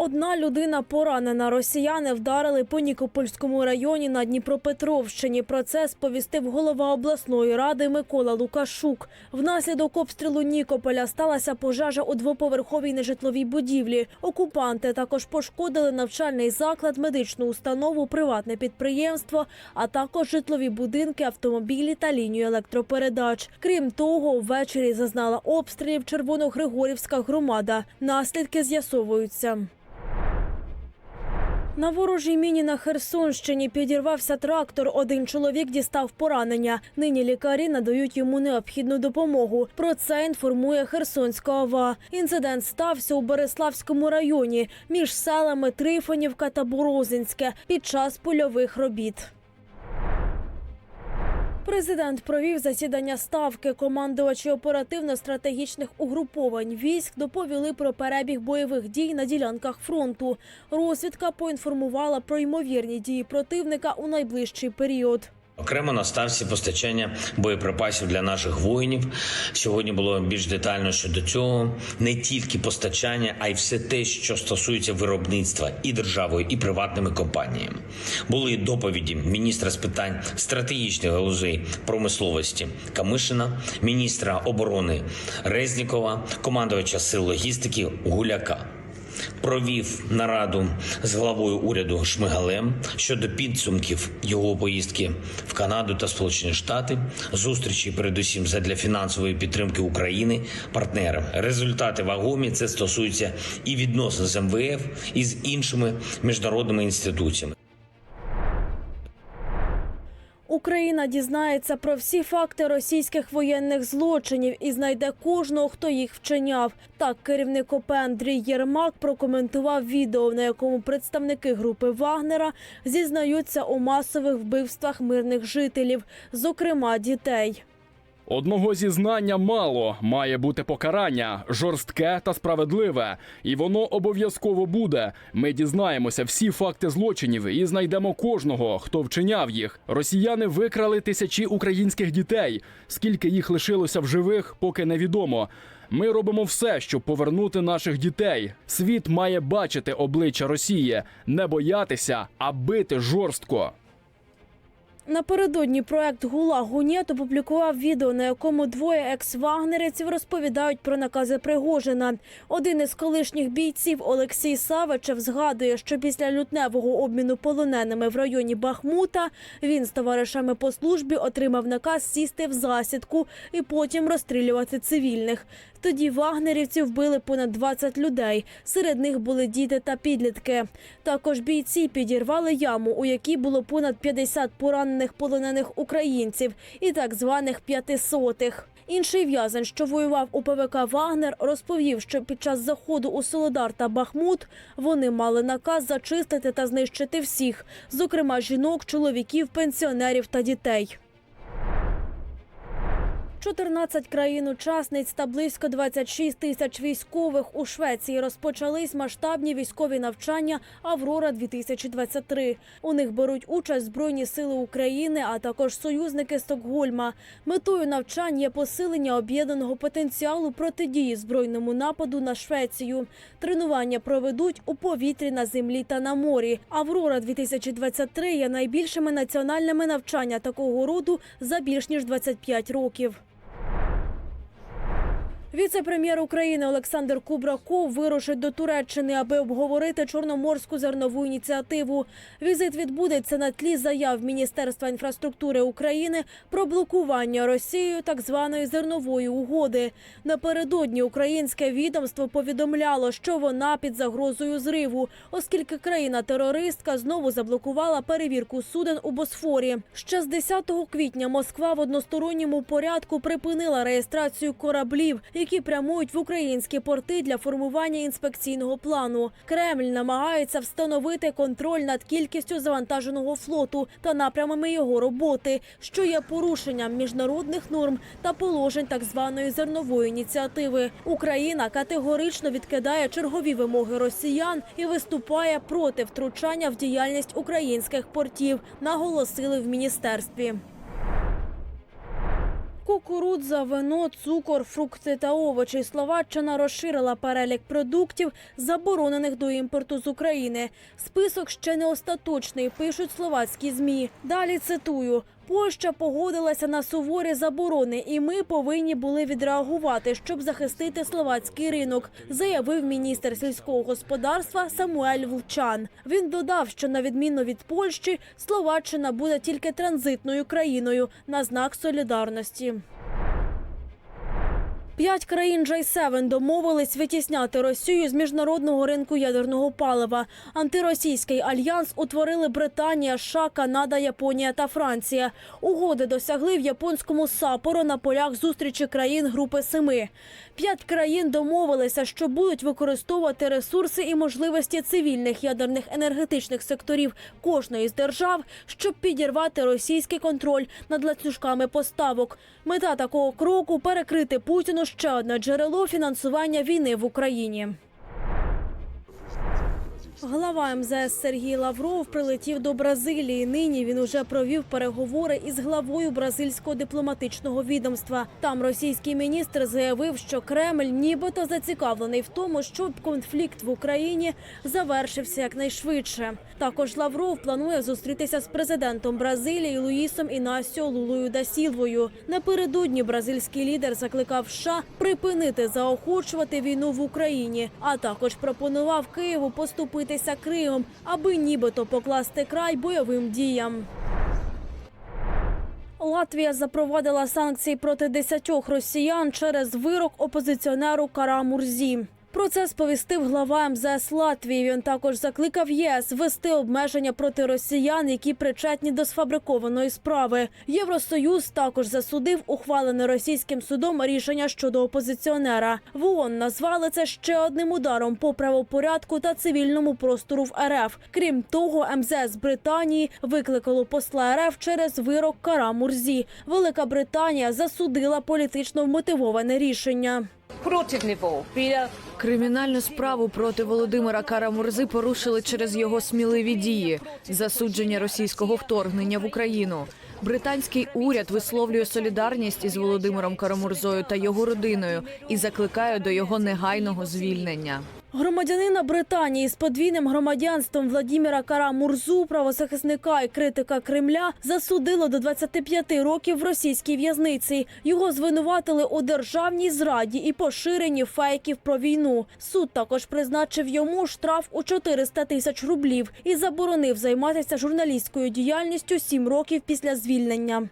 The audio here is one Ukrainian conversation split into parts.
Одна людина поранена. Росіяни вдарили по Нікопольському районі на Дніпропетровщині. Про це сповістив голова обласної ради Микола Лукашук. Внаслідок обстрілу Нікополя сталася пожежа у двоповерховій нежитловій будівлі. Окупанти також пошкодили навчальний заклад, медичну установу, приватне підприємство, а також житлові будинки, автомобілі та лінію електропередач. Крім того, ввечері зазнала обстрілів Червоногригорівська громада. Наслідки з'ясовуються. На ворожій міні на Херсонщині підірвався трактор. Один чоловік дістав поранення. Нині лікарі надають йому необхідну допомогу. Про це інформує Херсонська ОВА. Інцидент стався у Береславському районі між селами Трифонівка та Борозинське під час польових робіт. Президент провів засідання ставки. Командувачі оперативно-стратегічних угруповань військ доповіли про перебіг бойових дій на ділянках фронту. Розвідка поінформувала про ймовірні дії противника у найближчий період. Окремо на ставці постачання боєприпасів для наших воїнів. Сьогодні було більш детально щодо цього. Не тільки постачання, а й все те, що стосується виробництва і державою, і приватними компаніями. Були доповіді міністра з питань стратегічних галузей промисловості Камишина, міністра оборони Резнікова, командувача сил логістики Гуляка провів нараду з главою уряду Шмигалем щодо підсумків його поїздки в Канаду та Сполучені Штати, зустрічі, передусім задля фінансової підтримки України партнерам. Результати вагомі це стосується і відносин з МВФ і з іншими міжнародними інституціями. Україна дізнається про всі факти російських воєнних злочинів і знайде кожного, хто їх вчиняв. Так, керівник ОП Андрій Єрмак прокоментував відео, на якому представники групи Вагнера зізнаються у масових вбивствах мирних жителів, зокрема дітей. Одного зізнання мало, має бути покарання жорстке та справедливе, і воно обов'язково буде. Ми дізнаємося всі факти злочинів і знайдемо кожного, хто вчиняв їх. Росіяни викрали тисячі українських дітей. Скільки їх лишилося в живих, поки невідомо. Ми робимо все, щоб повернути наших дітей. Світ має бачити обличчя Росії, не боятися, а бити жорстко. Напередодні проект Гула Гунєт опублікував відео, на якому двоє екс-вагнерівців розповідають про накази Пригожина. Один із колишніх бійців Олексій Савичев згадує, що після лютневого обміну полоненими в районі Бахмута він з товаришами по службі отримав наказ сісти в засідку і потім розстрілювати цивільних. Тоді вагнерівці вбили понад 20 людей. Серед них були діти та підлітки. Також бійці підірвали яму, у якій було понад 50 поранених полонених українців і так званих п'ятисотих. Інший в'язень, що воював у ПВК Вагнер, розповів, що під час заходу у Солодар та Бахмут вони мали наказ зачистити та знищити всіх, зокрема жінок, чоловіків, пенсіонерів та дітей. 14 країн-учасниць та близько 26 тисяч військових у Швеції розпочались масштабні військові навчання Аврора 2023 У них беруть участь Збройні сили України, а також союзники Стокгольма. Метою навчань є посилення об'єднаного потенціалу протидії збройному нападу на Швецію. Тренування проведуть у повітрі на землі та на морі. Аврора 2023 є найбільшими національними навчання такого роду за більш ніж 25 років. Віце-прем'єр України Олександр Кубраков вирушить до Туреччини, аби обговорити чорноморську зернову ініціативу. Візит відбудеться на тлі заяв Міністерства інфраструктури України про блокування Росією так званої зернової угоди. Напередодні українське відомство повідомляло, що вона під загрозою зриву, оскільки країна-терористка знову заблокувала перевірку суден у Босфорі. Ще з 10 квітня Москва в односторонньому порядку припинила реєстрацію кораблів, які прямують в українські порти для формування інспекційного плану. Кремль намагається встановити контроль над кількістю завантаженого флоту та напрямами його роботи, що є порушенням міжнародних норм та положень так званої зернової ініціативи. Україна категорично відкидає чергові вимоги росіян і виступає проти втручання в діяльність українських портів, наголосили в міністерстві. Кукурудза, вино, цукор, фрукти та овочі. Словаччина розширила перелік продуктів, заборонених до імпорту з України. Список ще не остаточний, пишуть словацькі змі. Далі цитую. Польща погодилася на суворі заборони, і ми повинні були відреагувати, щоб захистити словацький ринок, заявив міністр сільського господарства Самуель Влчан. Він додав, що на відміну від Польщі, Словаччина буде тільки транзитною країною на знак солідарності. П'ять країн J7 домовились витісняти Росію з міжнародного ринку ядерного палива. Антиросійський альянс утворили Британія, США, Канада, Японія та Франція. Угоди досягли в японському Сапоро на полях зустрічі країн Групи Семи. П'ять країн домовилися, що будуть використовувати ресурси і можливості цивільних ядерних енергетичних секторів кожної з держав, щоб підірвати російський контроль над ланцюжками поставок. Мета такого кроку перекрити Путіну ще одне джерело фінансування війни в Україні. Глава МЗС Сергій Лавров прилетів до Бразилії. Нині він уже провів переговори із главою бразильського дипломатичного відомства. Там російський міністр заявив, що Кремль нібито зацікавлений в тому, щоб конфлікт в Україні завершився якнайшвидше. Також Лавров планує зустрітися з президентом Бразилії Луїсом Інасіо Лулою да Сілвою. Напередодні бразильський лідер закликав США припинити заохочувати війну в Україні, а також пропонував Києву поступитися Кримом, аби нібито покласти край бойовим діям. Латвія запровадила санкції проти десятьох росіян через вирок опозиціонеру Кара Мурзі. Про це сповістив глава МЗС Латвії. Він також закликав ЄС ввести обмеження проти росіян, які причетні до сфабрикованої справи. Євросоюз також засудив ухвалене російським судом рішення щодо опозиціонера. В ООН назвали це ще одним ударом по правопорядку та цивільному простору в РФ. Крім того, МЗС Британії викликало посла РФ через вирок Кара Мурзі. Велика Британія засудила політично вмотивоване рішення. Проти нього Кримінальну справу проти Володимира Карамурзи порушили через його сміливі дії, засудження російського вторгнення в Україну. Британський уряд висловлює солідарність із Володимиром Карамурзою та його родиною і закликає до його негайного звільнення. Громадянина Британії з подвійним громадянством Владіміра Кара Мурзу, правозахисника і критика Кремля, засудило до 25 років в російській в'язниці. Його звинуватили у державній зраді і поширенні фейків про війну. Суд також призначив йому штраф у 400 тисяч рублів і заборонив займатися журналістською діяльністю сім років після звільнення.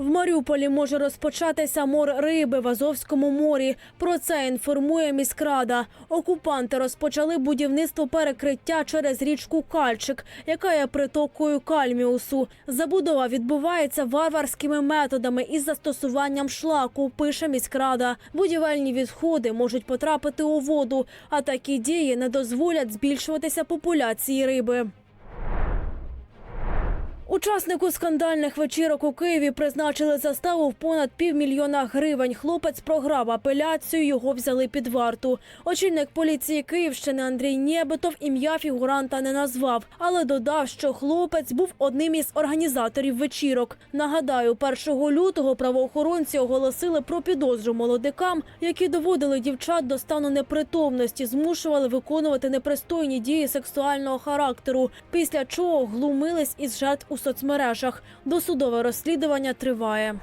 В Маріуполі може розпочатися мор риби в Азовському морі. Про це інформує міськрада. Окупанти розпочали будівництво перекриття через річку Кальчик, яка є притокою Кальміусу. Забудова відбувається варварськими методами із застосуванням шлаку. Пише міськрада. Будівельні відходи можуть потрапити у воду, а такі дії не дозволять збільшуватися популяції риби. Учаснику скандальних вечірок у Києві призначили заставу в понад півмільйона гривень. Хлопець програв апеляцію, його взяли під варту. Очільник поліції Київщини Андрій Нєбетов ім'я фігуранта не назвав, але додав, що хлопець був одним із організаторів вечірок. Нагадаю, 1 лютого правоохоронці оголосили про підозру молодикам, які доводили дівчат до стану непритомності, змушували виконувати непристойні дії сексуального характеру, після чого глумились із жертв у соцмережах. Досудове розслідування триває.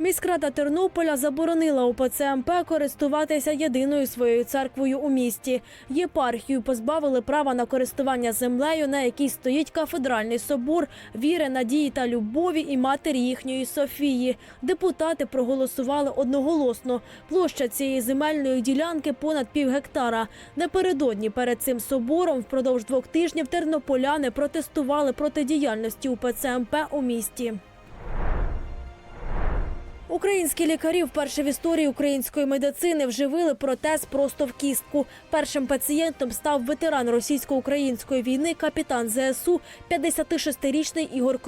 Міськрада Тернополя заборонила УПЦ МП користуватися єдиною своєю церквою у місті. Єпархію позбавили права на користування землею, на якій стоїть кафедральний собор віри, надії та любові і матері їхньої Софії. Депутати проголосували одноголосно. Площа цієї земельної ділянки понад пів гектара. Напередодні перед цим собором впродовж двох тижнів тернополяни протестували проти діяльності УПЦ МП у місті. Українські лікарі вперше в історії української медицини вживили протез просто в кістку. Першим пацієнтом став ветеран російсько-української війни, капітан ЗСУ, 56-річний Ігор